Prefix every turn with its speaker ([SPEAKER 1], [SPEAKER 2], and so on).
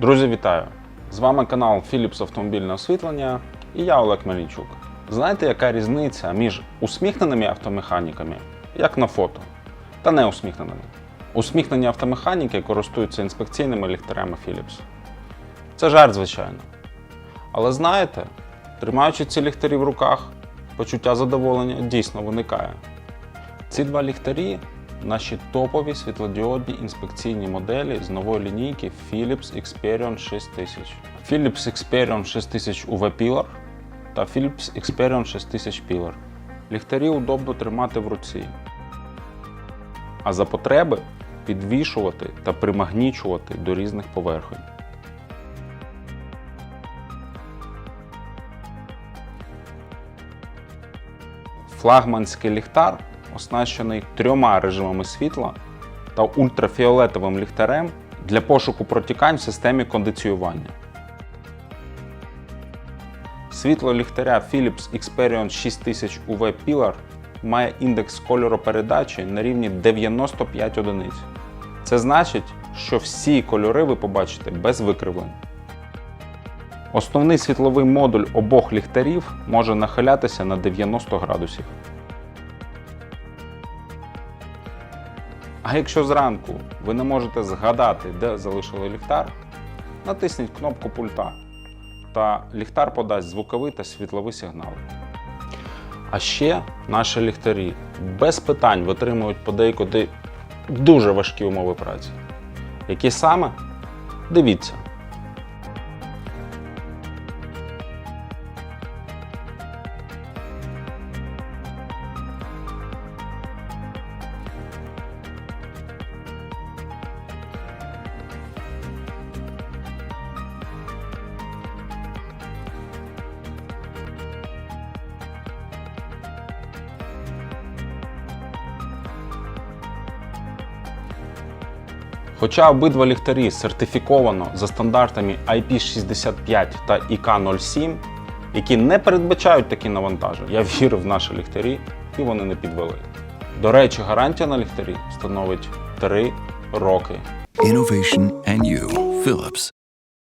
[SPEAKER 1] Друзі, вітаю! З вами канал Philips Автомобільне освітлення і я Олег Мелійчук. Знаєте, яка різниця між усміхненими автомеханіками, як на фото, та неусміхненими? Усміхнені автомеханіки користуються інспекційними ліхтарями Philips. Це жарт, звичайно. Але знаєте, тримаючи ці ліхтарі в руках, почуття задоволення дійсно виникає. Ці два ліхтарі наші топові світлодіодні інспекційні моделі з нової лінійки Philips Experion 6000. Philips Experion 6000 UV Pillar та Philips Experion 6000 Pillar. Ліхтарі удобно тримати в руці, а за потреби підвішувати та примагнічувати до різних поверхонь. Флагманський ліхтар оснащений трьома режимами світла та ультрафіолетовим ліхтарем для пошуку протікань в системі кондиціювання. Світло ліхтаря Philips Experion 6000 UV Pillar має індекс кольоропередачі на рівні 95 одиниць. Це значить, що всі кольори ви побачите без викривлень. Основний світловий модуль обох ліхтарів може нахилятися на 90 градусів. А якщо зранку ви не можете згадати, де залишили ліхтар, натисніть кнопку пульта, та ліхтар подасть звуковий та світловий сигнали. А ще наші ліхтарі без питань витримують подейкуди дуже важкі умови праці. Які саме? Дивіться. Хоча обидва ліхтарі сертифіковано за стандартами IP65 та IK07, які не передбачають такі навантаження, я вірив в наші ліхтарі і вони не підвели. До речі, гарантія на ліхтарі становить 3 роки.
[SPEAKER 2] Innovation and you, Philips.